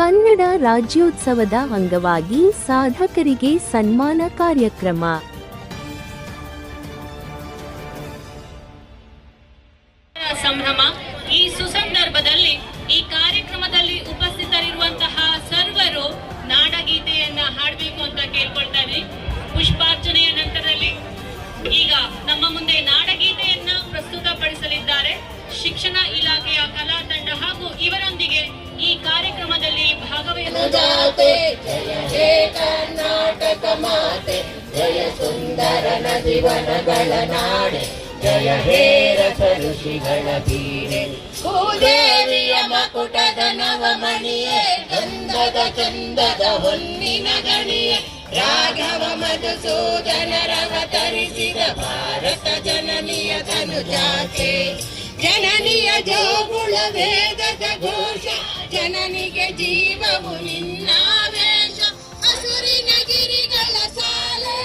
ಕನ್ನಡ ರಾಜ್ಯೋತ್ಸವದ ಅಂಗವಾಗಿ ಸಾಧಕರಿಗೆ ಸನ್ಮಾನ ಕಾರ್ಯಕ್ರಮ. ಸಂಭ್ರಮ. ಜಾತೆ, ಜಯ ಹೇ ಕರ್ನಾಟಕ ಮಾತೆ, ಜಯ ಸುಂದರ ನದಿವನಗಳ ನಾಡೆ, ಜಯ ಹೇ ರಸ ಋಷಿಗಳ ಬೀಡೆ ಭೂದೇವಿಯ ಮಕುಟದ ನವಮಣಿಯೇ, ಗಂಧದ ಚಂದದ ಹೊನ್ನಿನ ಗಣಿಯೇ, ರಾಘವ ಮಧುಸೂದನರವತರಿಸಿದ ಭಾರತ ಜನನಿಯ ಧನುಜಾತೆ ಜನನಿಯ ಜೋಗುಳ ವೇದದ ಘೋಷ, ಜನನಿಗೆ ಜೀವವು ನಿನ್ನಾವೇಶ ಹಸುರಿನ ಗಿರಿಗಳ ಸಾಲೆ,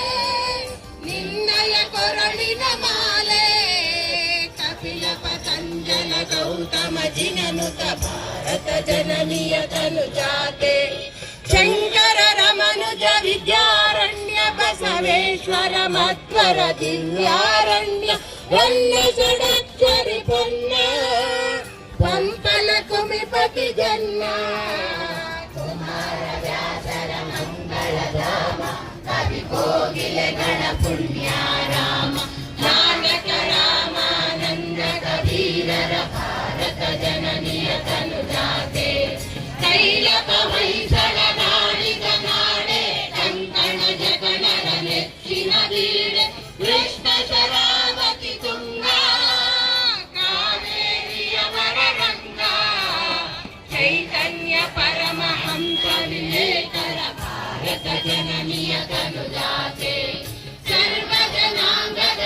ನಿನ್ನಯ ಕೊರಳಿನ ಮಾಲೆ. ಕಪಿಲ ಪತಂಜನ ಗೌತಮ ಜಿನನುತ ಭಾರತ ಜನನಿಯ ತನು ಜಾತೆ ಶಂಕರ ರಮನುಜ ವಿದ್ಯಾರಣ್ಯ ಬಸವೇಶ್ವರ ಮಧ್ವರ ದಿವ್ಯಾರಣ್ಯ, ಒಂದು ಷಡಕ್ಷರಿ ಕುಮಿಪತಿ ಜನ್ನ ಕುಮಾರ ವ್ಯಾಸರ ಮಂಗಳ ಧಾಮ ಕವಿ ಕೋಗಿಲೆಗಳ ಪುಣ್ಯಾರಾಮ ನಾನಕ ರಾಮಾನಂದ ಕಬೀರರ ಭಾರತ ಜನನಿಯ ತನುಜಾತೆ ಕೈಲಕ ಹೊಯ್ಸಳ जननीय तनुदासे सर्वजनाङ्गतशान्ति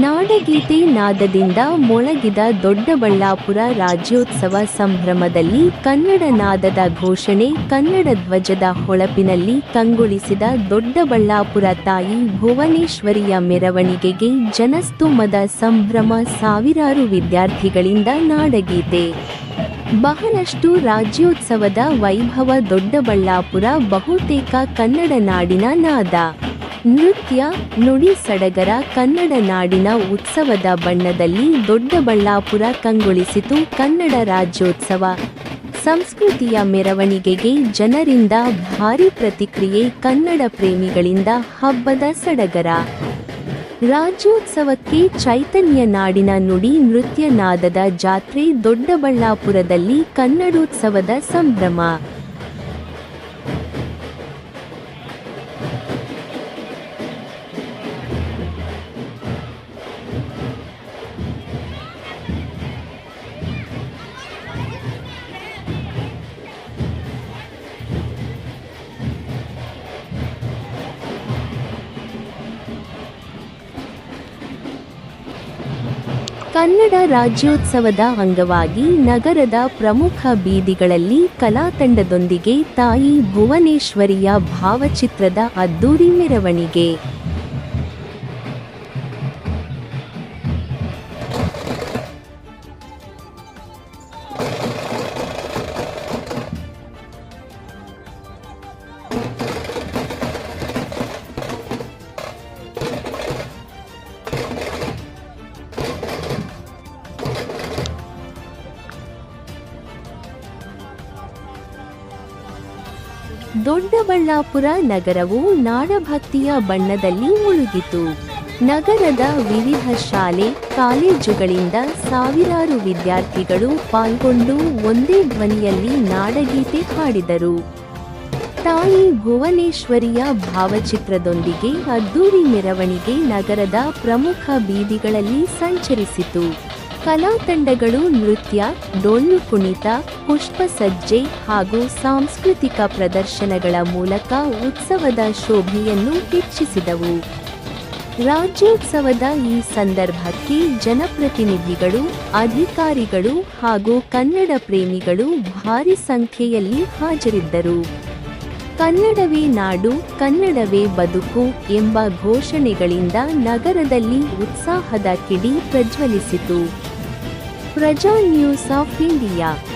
ನಾಡಗೀತೆ ನಾದದಿಂದ ಮೊಳಗಿದ ದೊಡ್ಡಬಳ್ಳಾಪುರ ರಾಜ್ಯೋತ್ಸವ ಸಂಭ್ರಮದಲ್ಲಿ ಕನ್ನಡ ನಾದದ ಘೋಷಣೆ, ಕನ್ನಡ ಧ್ವಜದ ಹೊಳಪಿನಲ್ಲಿ ಕಂಗೊಳಿಸಿದ ದೊಡ್ಡಬಳ್ಳಾಪುರ ತಾಯಿ ಭುವನೇಶ್ವರಿಯ ಮೆರವಣಿಗೆಗೆ ಜನಸ್ತುಮದ ಸಂಭ್ರಮ ಸಾವಿರಾರು ವಿದ್ಯಾರ್ಥಿಗಳಿಂದ ನಾಡಗೀತೆ. ಬಹಳಷ್ಟು ರಾಜ್ಯೋತ್ಸವದ ವೈಭವ ದೊಡ್ಡಬಳ್ಳಾಪುರ ಬಹುತೇಕ ಕನ್ನಡ ನಾಡಿನ ನಾದ. ನೃತ್ಯ ನುಡಿ ಸಡಗರ ಕನ್ನಡ ನಾಡಿನ ಉತ್ಸವದ ಬಣ್ಣದಲ್ಲಿ ದೊಡ್ಡಬಳ್ಳಾಪುರ ಕಂಗೊಳಿಸಿತು ಕನ್ನಡ ರಾಜ್ಯೋತ್ಸವ. ಸಂಸ್ಕೃತಿಯ ಮೆರವಣಿಗೆಗೆ ಜನರಿಂದ ಭಾರಿ ಪ್ರತಿಕ್ರಿಯೆ ಕನ್ನಡ ಪ್ರೇಮಿಗಳಿಂದ ಹಬ್ಬದ ಸಡಗರ. ರಾಜ್ಯೋತ್ಸವಕ್ಕೆ ಚೈತನ್ಯ ನಾಡಿನ ನುಡಿ ನೃತ್ಯ ನಾದದ ಜಾತ್ರೆ ದೊಡ್ಡಬಳ್ಳಾಪುರದಲ್ಲಿ ಕನ್ನಡೋತ್ಸವದ ಸಂಭ್ರಮ. ಕನ್ನಡ ರಾಜ್ಯೋತ್ಸವದ ಅಂಗವಾಗಿ ನಗರದ ಪ್ರಮುಖ ಬೀದಿಗಳಲ್ಲಿ ಕಲಾತಂಡದೊಂದಿಗೆ ತಾಯಿ ಭುವನೇಶ್ವರಿಯ ಭಾವಚಿತ್ರದ ಅದ್ದೂರಿ ಮೆರವಣಿಗೆ. ದೊಡ್ಡಬಳ್ಳಾಪುರ ನಗರವು ನಾಡಭಕ್ತಿಯ ಬಣ್ಣದಲ್ಲಿ ಮುಳುಗಿತು. ನಗರದ ವಿವಿಧ ಶಾಲೆ, ಕಾಲೇಜುಗಳಿಂದ ಸಾವಿರಾರು ವಿದ್ಯಾರ್ಥಿಗಳು ಪಾಲ್ಗೊಂಡು ಒಂದೇ ಧ್ವನಿಯಲ್ಲಿ ನಾಡಗೀತೆ ಹಾಡಿದರು. ತಾಯಿ ಭುವನೇಶ್ವರಿಯ ಭಾವಚಿತ್ರದೊಂದಿಗೆ ಅದ್ದೂರಿ ಮೆರವಣಿಗೆ ನಗರದ ಪ್ರಮುಖ ಬೀದಿಗಳಲ್ಲಿ ಸಂಚರಿಸಿತು. ಕಲಾ ತಂಡಗಳು ನೃತ್ಯ, ಡೊಳ್ಳು ಕುಣಿತ, ಪುಷ್ಪ ಸಜ್ಜೆ ಹಾಗೂ ಸಾಂಸ್ಕೃತಿಕ ಪ್ರದರ್ಶನಗಳ ಮೂಲಕ ಉತ್ಸವದ ಶೋಭೆಯನ್ನು ಹೆಚ್ಚಿಸಿದವು. ರಾಜ್ಯೋತ್ಸವದ ಈ ಸಂದರ್ಭಕ್ಕೆ ಜನಪ್ರತಿನಿಧಿಗಳು, ಅಧಿಕಾರಿಗಳು ಹಾಗೂ ಕನ್ನಡ ಪ್ರೇಮಿಗಳು ಭಾರಿ ಸಂಖ್ಯೆಯಲ್ಲಿ ಹಾಜರಿದ್ದರು. ಕನ್ನಡವೇ ನಾಡು, ಕನ್ನಡವೇ ಬದುಕು ಎಂಬ ಘೋಷಣೆಗಳಿಂದ ನಗರದಲ್ಲಿ ಉತ್ಸಾಹದ ಕಿಡಿ ಪ್ರಜ್ವಲಿಸಿತು. Praja News of India.